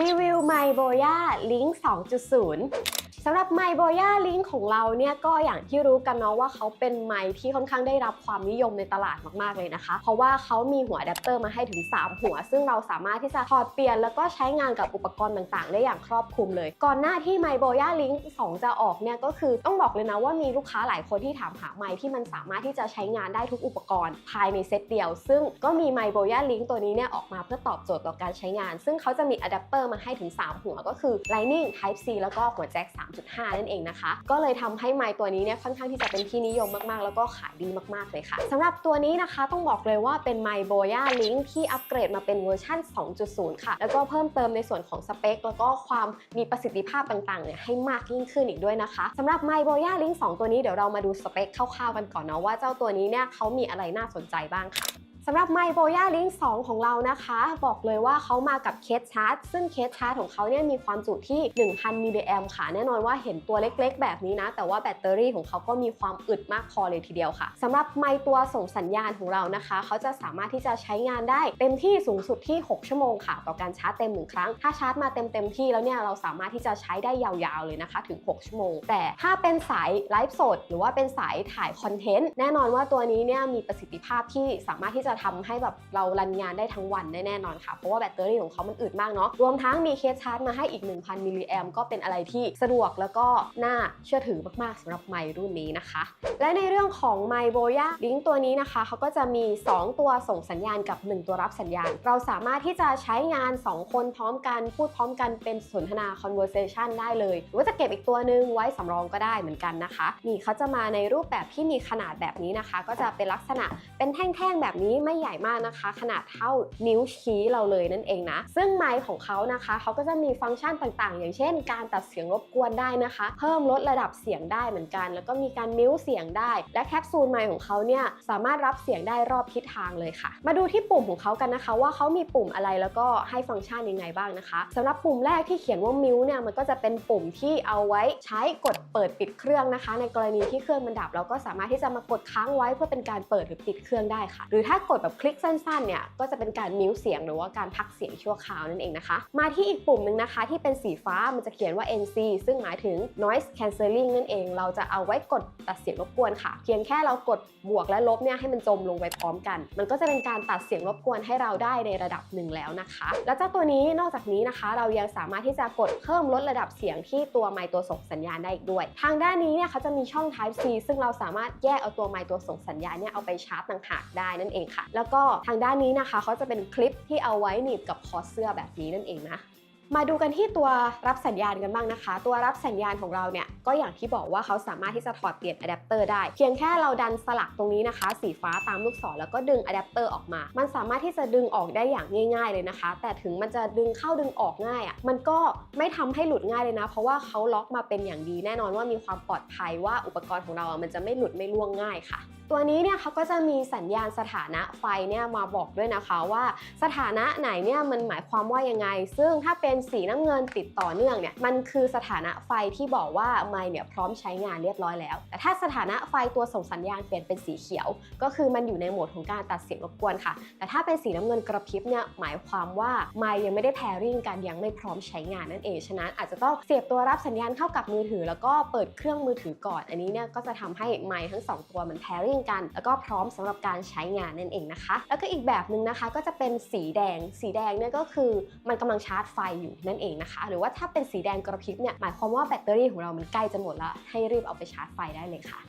รีวิวไมโบย่าลิงก์2.0 สำหรับ m y b o y a Link ของเราเนี่ยก็อย่างที่รู้กันเนาะว่าเขาเป็นไมที่ค่อนข้างได้รับความนิยมในตลาดมากๆเลยนะคะ เพราะว่าเขามีหัวอะแดปเตอร์มาให้ถึง 3 หัว ซึ่งเราสามารถที่จะถอดเปลี่ยน แล้วก็ใช้งานกับอุปกรณ์ต่างๆ ได้อย่างครอบคลุมเลย ก่อนหน้าที่ m y b o y a Link 2จะออกเนี่ยก็คือต้องบอกเลยนะว่ามีลูกค้าหลายคนที่ถามหาไมที่มันสามารถที่จะใช้งานได้ทุกอุปกรณ์ภายในเซตเดียว ซึ่งก็มี m y b o y a Link ตัวนี้เนี่ยออกมาเพื่อตอบโจทย์ต่อการใช้งาน ซึ่งเขาจะมีอะแดปเตอร์มาให้ถึง 3 หัวก็คือ Lightning Type C แล้วก็หัวแจ็ค3.5 นั่นเองนะคะ ก็เลยทำให้ไมค์ตัวนี้เนี่ยค่อนข้างที่จะเป็นที่นิยมมากๆ แล้วก็ขายดีมากๆเลยค่ะสำหรับตัวนี้นะคะต้องบอกเลยว่าเป็นไมค์ Boya Link ที่อัปเกรดมาเป็นเวอร์ชัน2.0 ค่ะ แล้วก็เพิ่มเติมในส่วนของสเปค แล้วก็ความมีประสิทธิภาพต่างๆเนี่ยให้มากยิ่งขึ้นอีกด้วยนะคะสำหรับ My Boya Link 2ตัวนี้เดี๋ยวเรามาดูสเปคคร่าวๆกันก่อนเนาะว่าเจ้าตัวนี้เนี่ยเขามีอะไรน่าสนใจบ้างค่ะ สำหรับ My Boya Link 2ของเรานะคะ บอกเลยว่าเขามากับเคสชาร์จ ซึ่งเคสชาร์จของเขาเนี่ยมีความจุที่ 1,000 มิลลิแอมค่ะ แน่นอนว่าเห็นตัวเล็กๆ แบบนี้นะ แต่ว่าแบตเตอรี่ของเขาก็มีความอึดมากพอเลยทีเดียวค่ะสำหรับไมค์ตัวส่งสัญญาณของเรานะคะ เขาจะสามารถที่จะใช้งานได้เต็มที่สูงสุดที่ 6 ชั่วโมงค่ะ ต่อการชาร์จเต็มหนึ่งครั้ง ถ้าชาร์จมาเต็มๆที่แล้วเนี่ยเราสามารถที่จะใช้ได้ยาวๆเลยนะคะ ถึง 6 ชั่วโมง แต่ถ้าเป็นสายไลฟ์สดหรือว่าเป็นสายถ่ายคอนเทนต์แน่นอนว่าตัวนี้เนี่ยมีประสิทธิภาพที่สามารถที่จะทำให้แบบเรารันงานได้ทั้งวันได้แน่นอนค่ะ เพราะว่าแบตเตอรี่ของเขามันอึดมากเนาะรวมทั้งมีเคสชาร์จมาให้อีก 1,000 มิลลิแอมก็เป็นอะไรที่สะดวกแล้วก็น่าเชื่อถือมากๆสำหรับไมค์รุ่นนี้นะคะ และในเรื่องของไมค์โบย่าลิงตัวนี้นะคะเขาก็จะมี 2 ตัวส่งสัญญาณกับ 1 ตัวรับสัญญาณ เราสามารถที่จะใช้งาน 2 คนพร้อมกันพูดพร้อมกันเป็นสนทนา conversation ได้เลย หรือว่าจะเก็บอีกตัวหนึ่งไว้สำรองก็ได้เหมือนกันนะคะ นี่เขาจะมาในรูปแบบที่มีขนาดแบบนี้นะคะ ก็จะเป็นลักษณะเป็นแท่งๆแบบนี้ไม่ใหญ่มากนะคะ ขนาดเท่านิ้วชี้เราเลยนั่นเองนะ ซึ่งไมค์ของเขานะคะเขาก็จะมีฟังก์ชันต่างๆ อย่างเช่น การตัดเสียงรบกวนได้นะคะ เพิ่มลดระดับเสียงได้เหมือนกัน แล้วก็มีการมิวเสียงได้ และแคปซูลไมค์ของเขาเนี่ยสามารถรับเสียงได้รอบทิศทางเลยค่ะ มาดูที่ปุ่มของเขากันนะคะ ว่าเขามีปุ่มอะไรแล้วก็ให้ฟังก์ชันยังไงบ้างนะคะสำหรับปุ่มแรกที่เขียนว่ามิวเนี่ยมันก็จะเป็นปุ่มที่เอาไว้ใช้กดเปิดปิดเครื่องนะคะ ในกรณีที่เครื่องมันดับเราก็สามารถที่จะมากดค้างไว้เพื่อเป็นการเปิดหรือปิดเครื่องได้ค่ะ หรือถ้ากดแบบคลิกสั้นๆเนี่ยก็จะเป็นการมิวเสียงหรือว่าการพักเสียงชั่วคราวนั่นเองนะคะ มาที่อีกปุ่มหนึ่งนะคะ ที่เป็นสีฟ้ามันจะเขียนว่า NC ซึ่งหมายถึง noise cancelling นั่นเอง เราจะเอาไว้กดตัดเสียงรบกวนค่ะ เพียงแค่เรากดบวกและลบเนี่ยให้มันจมลงไปพร้อมกัน มันก็จะเป็นการตัดเสียงรบกวนให้เราได้ในระดับหนึ่งแล้วนะคะ แล้วเจ้าตัวนี้นอกจากนี้นะคะ เรายังสามารถที่จะกดเพิ่มลดระดับเสียงที่ตัวไมค์ตัวส่งสัญญาณได้อีกด้วย ทางด้านนี้เนี่ยเขาจะมีช่อง Type C ซึ่งเราสามารถแยกเอาตัวไมค์ตัวส่งสัญญาณเนี่ยเอาไปชาร์จต่างหากได้นั่นเองค่ะแล้วก็ทางด้านนี้นะคะเขาจะเป็นคลิปที่เอาไว้หนีบกับคอเสื้อแบบนี้นั่นเองนะมาดูกันที่ตัวรับสัญญาณกันบ้างนะคะ ตัวรับสัญญาณของเราเนี่ยก็อย่างที่บอกว่าเขาสามารถที่จะถอดเปลี่ยนอะแดปเตอร์ได้ เพียงแค่เราดันสลักตรงนี้นะคะ สีฟ้าตามลูกศรแล้วก็ดึงอะแดปเตอร์ออกมา มันสามารถที่จะดึงออกได้อย่างง่าย ๆเลยนะคะ แต่ถึงมันจะดึงเข้าดึงออกง่ายอะ่ะมันก็ไม่ทำให้หลุดง่ายเลยนะ เพราะว่าเขาล็อกมาเป็นอย่างดีแน่นอนว่ามีความปลอดภัยว่าอุปกรณ์ของเราอะมันจะไม่หลุดไม่ล่วงง่ายค่ะ ตัวนี้เนี่ยเขาก็จะมีสัญญาณสถานะไฟเนี่ยมาบอกด้วยนะคะว่าสถานะไหนเนี่ยมันหมายความว่ายังไง ซึ่งถ้าเป็นสีน้ำเงินติดต่อเนื่องเนี่ยมันคือสถานะไฟที่บอกว่าไมค์เนี่ยพร้อมใช้งานเรียบร้อยแล้ว แต่ถ้าสถานะไฟตัวส่งสัญญาณเปลี่ยนเป็นสีเขียว ก็คือมันอยู่ในโหมดของการตัดเสียงรบกวนค่ะ แต่ถ้าเป็นสีน้ำเงินกระพริบเนี่ยหมายความว่าไมค์ยังไม่ได้แพริ่งกันยังไม่พร้อมใช้งานนั่นเองฉะนั้นอาจจะต้องเสียบตัวรับสัญญาณเข้ากับมือถือ แล้วก็เปิดเครื่องมือถือก่อน อันนี้เนี่ยก็จะทำให้ไมทั้งสองตัวมันแพริ่งกัน แล้วก็พร้อมสำหรับการใช้งานนั่นเองนะคะ แล้วก็อีกแบบหนึ่งนะคะก็จะเป็นสีแดง สีแดงเนี่ยก็คือมันกำลังชาร์จไฟอยู่นั่นเองนะคะ หรือว่าถ้าเป็นสีแดงกระพริบเนี่ยหมายความว่าแบตเตอรี่ของเรามันใกล้จะหมดแล้วให้รีบเอาไปชาร์จไฟได้เลยค่ะ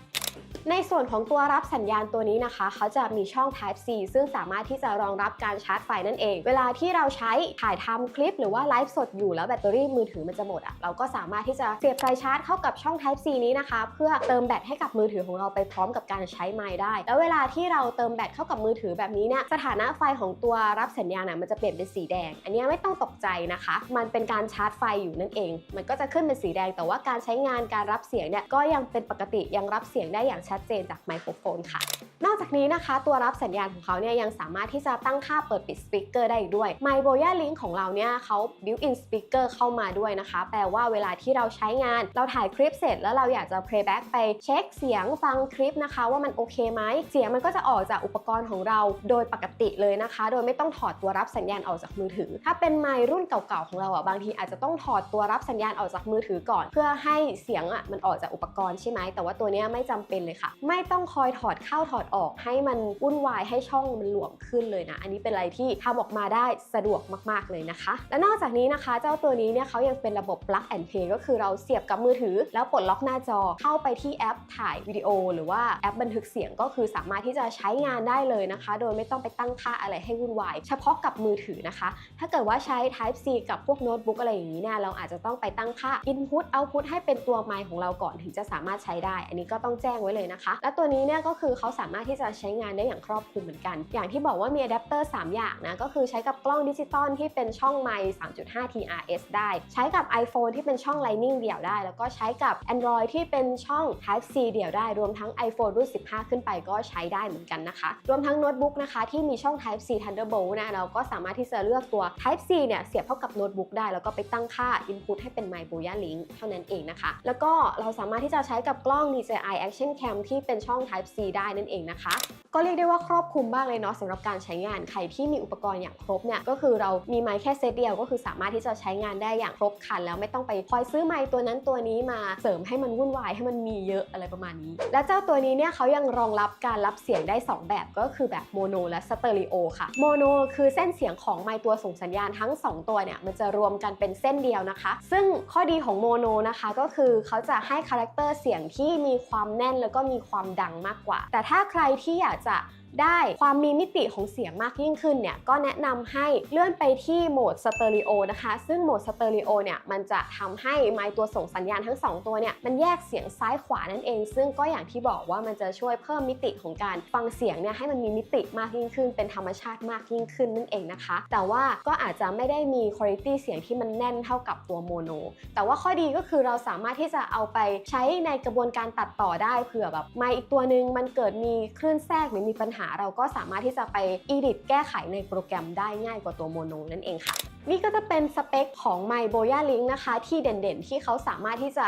ในส่วนของตัวรับสัญญาณตัวนี้นะคะ เขาจะมีช่อง Type C ซึ่งสามารถที่จะรองรับการชาร์จไฟนั่นเอง เวลาที่เราใช้ถ่ายทำคลิปหรือว่าไลฟ์สดอยู่แล้วแบตเตอรี่มือถือมันจะหมดอะเราก็สามารถที่จะเสียบสายชาร์จเข้ากับช่อง Type C นี้นะคะ เพื่อเติมแบตให้กับมือถือของเราไปพร้อมกับการใช้ไมค์ได้ แล้วเวลาที่เราเติมแบตเข้ากับมือถือแบบนี้เนี่ยสถานะไฟของตัวรับสัญญาณน่ะมันจะเปลี่ยนเป็นสีแดง อันนี้ไม่ต้องตกใจนะคะ มันเป็นการชาร์จไฟอยู่นั่นเอง มันก็จะขึ้นเป็นสีแดง แต่ว่าการใช้งานการรับเสียงเนี่ยก็ยังเป็นปกติยังรับเสียงได้ได้อย่างชัดเจนจากไมโครโฟนค่ะ นอกจากนี้นะคะ ตัวรับสัญญาณของเขาเนี่ยยังสามารถที่จะตั้งค่าเปิดปิดสปีกเกอร์ได้อีกด้วย m y b o y a Link ของเราเนี่ยเขา built-in speaker เข้ามาด้วยนะคะ แปลว่าเวลาที่เราใช้งาน เราถ่ายคลิปเสร็จแล้วเราอยากจะ playback ไปเช็คเสียงฟังคลิปนะคะ ว่ามันโอเคไหมเสียงมันก็จะออกจากอุปกรณ์ของเราโดยปกติเลยนะคะ โดยไม่ต้องถอดตัวรับสัญญาณออกจากมือถือ ถ้าเป็นไมค์รุ่นเก่าๆของเราอะบางทีอาจจะต้องถอดตัวรับสัญญาณออกจากมือถือก่อน เพื่อให้เสียงอะมันออกจากอุปกรณ์ใช่ไหมแต่ว่าตัวเนี้ยไม่จำเป็นเลยค่ะ ไม่ต้องคอยถอดเข้าถอดออกให้มันวุ่นวายให้ช่องมันหลวมขึ้นเลยนะ อันนี้เป็นอะไรที่ทำออกมาได้สะดวกมากๆเลยนะคะ และนอกจากนี้นะคะ เจ้าตัวนี้เนี่ยเขายังเป็นระบบ plug and play ก็คือเราเสียบกับมือถือ แล้วปลดล็อกหน้าจอเข้าไปที่แอปถ่ายวิดีโอ หรือว่าแอปบันทึกเสียงก็คือสามารถที่จะใช้งานได้เลยนะคะ โดยไม่ต้องไปตั้งค่าอะไรให้วุ่นวายเฉพาะกับมือถือนะคะ ถ้าเกิดว่าใช้ Type C กับพวกโน้ตบุ๊กอะไรอย่างนี้เนี่ยเราอาจจะต้องไปตั้งค่า Input Output ให้เป็นตัวไมค์ของเราก่อนถึงจะสามารถใช้ได้ อันนี้ก็ต้องแจ้งไว้เลยนะคะ และตัวนี้เนี่ยก็คือเขาสามารถที่จะใช้งานได้อย่างครอบคลุมเหมือนกัน อย่างที่บอกว่ามีอะแดปเตอร์3อย่างนะ ก็คือใช้กับกล้องดิจิตอลที่เป็นช่องไมค์3.5 TRS ได้ ใช้กับ iPhone ที่เป็นช่อง Lightning เดี่ยวได้ แล้วก็ใช้กับ Android ที่เป็นช่อง Type C เดี่ยวได้ รวมทั้ง iPhone รุ่น 15 ขึ้นไปก็ใช้ได้เหมือนกันนะคะ รวมทั้งโน้ตบุ๊กนะคะที่มีช่อง Type C Thunderbolt นะ เราก็สามารถที่จะเลือกตัว Type C เนี่ยเสียบเข้ากับโน้ตบุ๊กได้ แล้วก็ไปตั้งค่า Input ให้เป็น My Boya Link เท่านั้นเองนะคะ แล้วก็เราสามารถที่จะใช้กับกล้อง DJI Action Cam ที่เป็นช่อง Type C ได้นั่นเองนะคะก็เรียกได้ว่าครอบคลุมมากเลยเนาะสำหรับการใช้งานใครที่มีอุปกรณ์อย่างครบเนี่ยก็คือเรามีไมค์แค่เซตเดียวก็คือสามารถที่จะใช้งานได้อย่างครบครัน แล้วไม่ต้องไปคอยซื้อไมค์ตัวนั้นตัวนี้มาเสริมให้มันวุ่นวายให้มันมีเยอะอะไรประมาณนี้ และเจ้าตัวนี้เนี่ยเขายังรองรับการรับเสียงได้ 2 แบบก็คือแบบโมโนและสเตอริโอค่ะโมโนคือเส้นเสียงของไมค์ตัวส่งสัญญาณทั้ง 2 ตัวเนี่ยมันจะรวมกันเป็นเส้นเดียวนะคะ ซึ่งข้อดีของโมโนนะคะก็คือเขาจะให้คาแรคเตอร์เสียงที่มีความแน่นแล้วก็มีความดังมากกว่า แต่ถ้าใครที่อยากจะ ได้ความมีมิติของเสียงมากยิ่งขึ้นเนี่ยก็แนะนำให้เลื่อนไปที่โหมดสเตอริโอนะคะ ซึ่งโหมดสเตอริโอเนี่ยมันจะทำให้ไมค์ตัวส่งสัญญาณทั้ง 2 ตัวเนี่ยมันแยกเสียงซ้ายขวานั่นเอง ซึ่งก็อย่างที่บอกว่ามันจะช่วยเพิ่มมิติของการฟังเสียงเนี่ยให้มันมีมิติมากยิ่งขึ้น เป็นธรรมชาติมากยิ่งขึ้นนั่นเองนะคะ แต่ว่าก็อาจจะไม่ได้มีคุณภาพเสียงที่มันแน่นเท่ากับตัวโมโนแต่ว่าข้อดีก็คือเราสามารถที่จะเอาไปใช้ในกระบวนการตัดต่อได้เผื่อแบบไมค์อีกตัวหนึ่งมันเกิดมีคลื่นแทรกหรือมีปัญหาเราก็สามารถที่จะไป edit แก้ไขในโปรแกรมได้ง่ายกว่าตัวโมโนนั่นเองค่ะ นี่ก็จะเป็นสเปคของ My Boya Link นะคะ ที่เด่นๆ ที่เขาสามารถที่จะ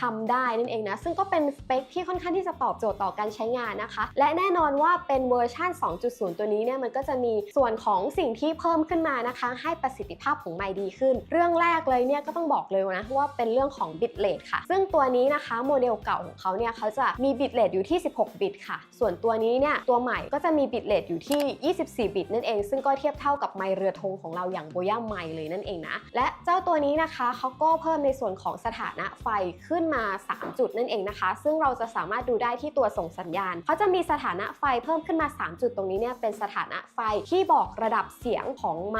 ทำได้นั่นเองนะ ซึ่งก็เป็นสเปคที่ค่อนข้างที่จะตอบโจทย์ต่อการใช้งานนะคะ และแน่นอนว่าเป็นเวอร์ชัน2.0 ตัวนี้เนี่ยมันก็จะมีส่วนของสิ่งที่เพิ่มขึ้นมานะคะ ให้ประสิทธิภาพของไมค์ดีขึ้น เรื่องแรกเลยเนี่ยก็ต้องบอกเลยนะว่าเป็นเรื่องของ bit rate ค่ะ ซึ่งตัวนี้นะคะโมเดลเก่าของเขาเนี่ยเขาจะมี bit rate อยู่ที่ 16 บิตค่ะ ส่วนตัวนี้เนี่ยตัวใหม่ก็จะมี bit rate อยู่ที่ 24 บิตนั่นเอง ซึ่งก็เทียบเท่ากับไมเรือธงของเราอย่างโบย่าไมเลยนั่นเองนะ และเจ้าตัวนี้นะคะเขาก็เพิ่มในส่วนของสถานะไฟขึ้นมา 3 จุดนั่นเองนะคะ ซึ่งเราจะสามารถดูได้ที่ตัวส่งสัญญาณเขาจะมีสถานะไฟเพิ่มขึ้นมา 3 จุดตรงนี้เนี่ยเป็นสถานะไฟที่บอกระดับเสียงของไม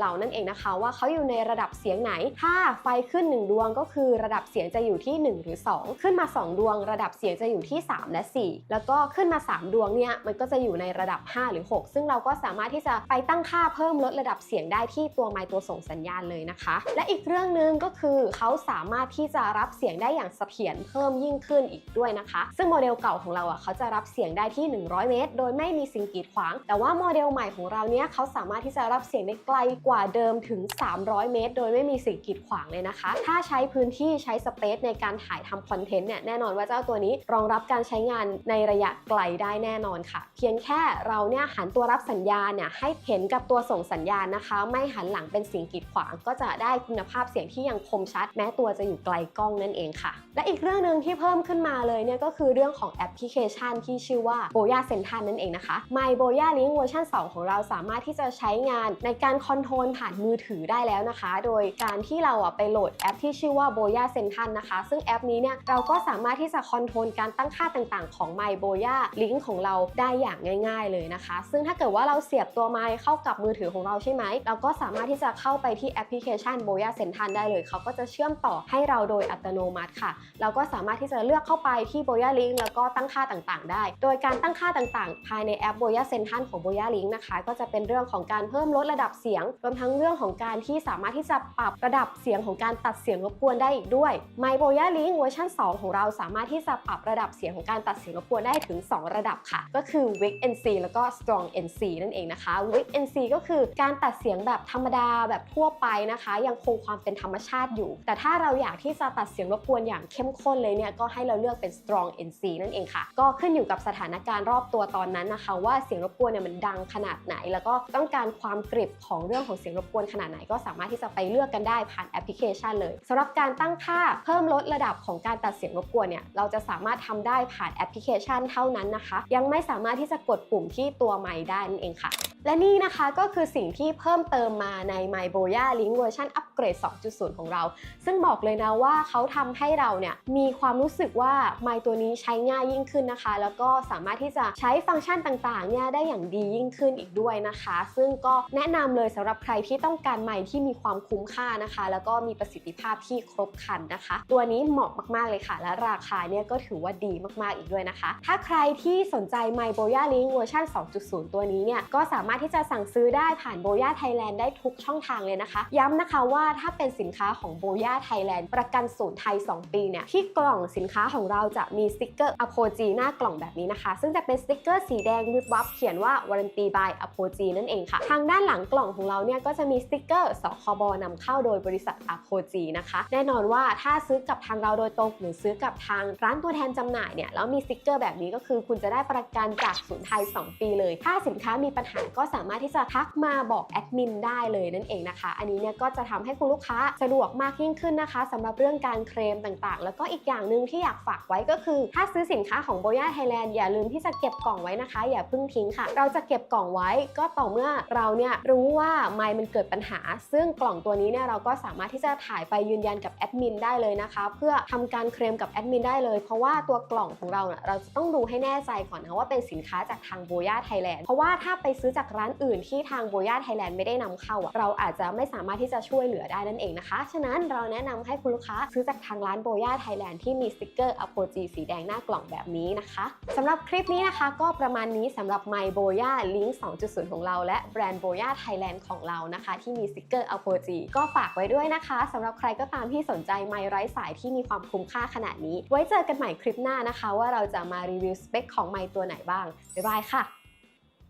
เรานั่นเองนะคะ ว่าเขาอยู่ในระดับเสียงไหน ถ้าไฟขึ้น 1 ดวงก็คือระดับเสียงจะอยู่ที่ 1 หรือ 2 ขึ้นมา 2 ดวง ระดับเสียงจะอยู่ที่ 3 และ 4 แล้วก็ขึ้นมา 3 ดวงเนี่ยมันก็จะอยูู่่ในระดับ 5 หรือ 6 ซึ่งเราก็สามารถที่จะไปตั้งค่าเพิ่มลดระดับเสียงได้ที่ตัวไมค์ตัวส่งสัญญาณเลยนะคะ และอีกเรื่องหนึ่งก็คือเขาสามารถที่จะรับเสียงได้อย่างเสถียรเพิ่มยิ่งขึ้นอีกด้วยนะคะ ซึ่งโมเดลเก่าของเราอะเขาจะรับเสียงได้ที่ 100 เมตร โดยไม่มีสิ่งกีดขวาง แต่ว่าโมเดลใหม่ของเราเนี้ยเขาสามารถที่จะรับเสียงได้ไกลกว่าเดิมถึง 300 เมตร โดยไม่มีสิ่งกีดขวางเลยนะคะ ถ้าใช้พื้นที่ใช้สเปซในการถ่ายทำคอนเทนต์เนี่ยแน่นอนว่าเจ้าตัวนี้รองรับการใช้งานในระยะไกลได้แน่นอนค่ะ เพียงแค่เราเนี่ยหันตัวรับสัญญาณเนี่ยให้เห็นกับตัวส่งสัญญาณนะคะ ไม่หันหลังเป็นสิ่งกีดขวาง ก็จะได้คุณภาพเสียงที่ยังคมชัด แม้ตัวจะอยู่ไกลกล้องนั่นเองค่ะ และอีกเรื่องหนึ่งที่เพิ่มขึ้นมาเลยเนี่ยก็คือเรื่องของแอปพลิเคชันที่ชื่อว่า Boya Central นั่นเองนะคะ My Boya Link เวอร์ชัน2 ของเราสามารถที่จะใช้งานในการคอนโทรลผ่านมือถือได้แล้วนะคะ โดยการที่เราอะไปโหลดแอปที่ชื่อว่า Boya Central นะคะ ซึ่งแอปนี้เนี่ยเราก็สามารถที่จะคอนโทรลการตั้งค่าต่างๆ ของ My Boya Link ของเราได้อย่างง่ายๆเลยนะคะ ซึ่งถ้าเกิดว่าเราเสียบตัวไมค์เข้ากับมือถือของเราใช่ไหมเราก็สามารถที่จะเข้าไปที่แอปพลิเคชัน Boya Central ได้เลย เขาก็จะเชื่อมต่อให้เราโดยอัตโนมัติค่ะ เราก็สามารถที่จะเลือกเข้าไปที่ Boya Link แล้วก็ตั้งค่าต่างๆ ได้ โดยการตั้งค่าต่างๆ ภายในแอป Boya Central ของ Boya Link นะคะ ก็จะเป็นเรื่องของการเพิ่มลดระดับเสียง รวมทั้งเรื่องของการที่สามารถที่จะปรับระดับเสียงของการตัดเสียงรบกวนได้อีกด้วย My Boya Link เวอร์ชัน2 ของเราสามารถที่จะปรับระดับเสียงของการตัดเสียงรบกวนได้ถึง 2 ระดับค่ะ ก็คือ Weak NC แล้วก็ Strong NC นั่นเองนะคะ Weak NC ก็คือการตัดเสียงแบบธรรมดาแบบทั่วไปนะคะ ยังคงความเป็นธรรมชาติอยู่ แต่ถ้าเราอยากที่จะตัดเสียงรบกวนอย่างเข้มข้นเลยเนี่ยก็ให้เราเลือกเป็น Strong NC นั่นเองค่ะ ก็ขึ้นอยู่กับสถานการณ์รอบตัวตอนนั้นนะคะ ว่าเสียงรบกวนเนี่ยมันดังขนาดไหน แล้วก็ต้องการความกริบของเรื่องของเสียงรบกวนขนาดไหน ก็สามารถที่จะไปเลือกกันได้ผ่านแอปพลิเคชันเลยสำหรับการตั้งค่าเพิ่มลดระดับของการตัดเสียงรบกวนเนี่ยเราจะสามารถทำได้ผ่านแอปพลิเคชันเท่านั้นนะคะ ยังไม่สามารถที่จะกดดปุ่มที่ตัวไม้ได้นั่นเองค่ะ และนี่นะคะก็คือสิ่งที่เพิ่มเติมมาใน My Boya Link เวอร์ชันอัปเกรด 2.0 ของเรา ซึ่งบอกเลยนะว่าเขาทำให้เราเนี่ยมีความรู้สึกว่าไม้ตัวนี้ใช้ง่ายยิ่งขึ้นนะคะ แล้วก็สามารถที่จะใช้ฟังก์ชันต่างๆเนี่ยได้อย่างดียิ่งขึ้นอีกด้วยนะคะ ซึ่งก็แนะนำเลยสำหรับใครที่ต้องการไมค์ที่มีความคุ้มค่านะคะ แล้วก็มีประสิทธิภาพที่ครบครันนะคะ ตัวนี้เหมาะมากๆเลยค่ะ และราคาเนี่ยก็ถือว่าดีมากๆอีกด้วยนะคะ ถ้าใครที่สนใจ My Boya Link เวอร์ชัน2.0 ตัวนี้เนี่ยก็สามารถที่จะสั่งซื้อได้ผ่าน Boya Thailand ได้ทุกช่องทางเลยนะคะ ย้ำนะคะว่าถ้าเป็นสินค้าของ Boya Thailand ประกันศูนย์ไทย 2 ปีเนี่ยที่กล่องสินค้าของเราจะมีสติกเกอร์ Apogee หน้ากล่องแบบนี้นะคะ ซึ่งจะเป็นสติกเกอร์สีแดงวิบวับเขียนว่า Warranty by Apogee นั่นเองค่ะ ทางด้านหลังกล่องของเราเนี่ยก็จะมีสติกเกอร์สคบนำเข้าโดยบริษัท Apogee นะคะ แน่นอนว่าถ้าซื้อกับทางเราโดยตรงหรือซื้อกับทางร้านตัวแทนจำหน่ายเนี่ยแล้วมีสติกเกอร์แบบนี้ก็คือ คุณจะได้ประกันจากศูนย์ไทย 2 ปีเลย ถ้าสินค้ามีปัญหาก็สามารถที่จะทักมาบอกแอดมินได้เลยนั่นเองนะคะ อันนี้เนี่ยก็จะทำให้คุณลูกค้าสะดวกมากยิ่งขึ้นนะคะสำหรับเรื่องการเคลมต่างๆ แล้วก็อีกอย่างหนึ่งที่อยากฝากไว้ก็คือ ถ้าซื้อสินค้าของ Boya Thailand อย่าลืมที่จะเก็บกล่องไว้นะคะ อย่าเพิ่งทิ้งค่ะ เราจะเก็บกล่องไว้ก็ต่อเมื่อเราเนี่ยรู้ว่าไมค์มันเกิดปัญหา ซึ่งกล่องตัวนี้เนี่ยเราก็สามารถที่จะถ่ายไปยืนยันกับแอดมินได้เลยนะคะ เพื่อทำการเคลมกับแอดมินได้เลย เพราะว่าตัวกล่องของเราเนี่ยเราจะต้องดูให้แน่ใจก่อนนะว่าเป็นสินค้าจากทาง Boya Thailand เพราะว่าถ้าไปซื้อจากร้านอื่นที่ทาง Boya Thailand ไม่ได้นำเข้า เราอาจจะไม่สามารถที่จะช่วยเหลือได้นั่นเองนะคะ ฉะนั้นเราแนะนำให้คุณลูกค้าซื้อจากทางร้าน Boya Thailand ที่มีสติกเกอร์ Apogee สีแดงหน้ากล่องแบบนี้นะคะสำหรับคลิปนี้นะคะก็ประมาณนี้สำหรับ My Boya Link 2.0 ของเราและแบรนด์ Boya Thailand ของเรานะคะ ที่มีสติกเกอร์ Apogee ก็ฝากไว้ด้วยนะคะสำหรับใครก็ตามที่สนใจไมไร้สายที่มีความคุ้มค่าขนาดนี้ ไว้เจอกันใหม่คลิปหน้านะคะ ว่าเราจะมารีวิวสเปคของไมตัวไหนบ้างบ๊ายบายค่ะ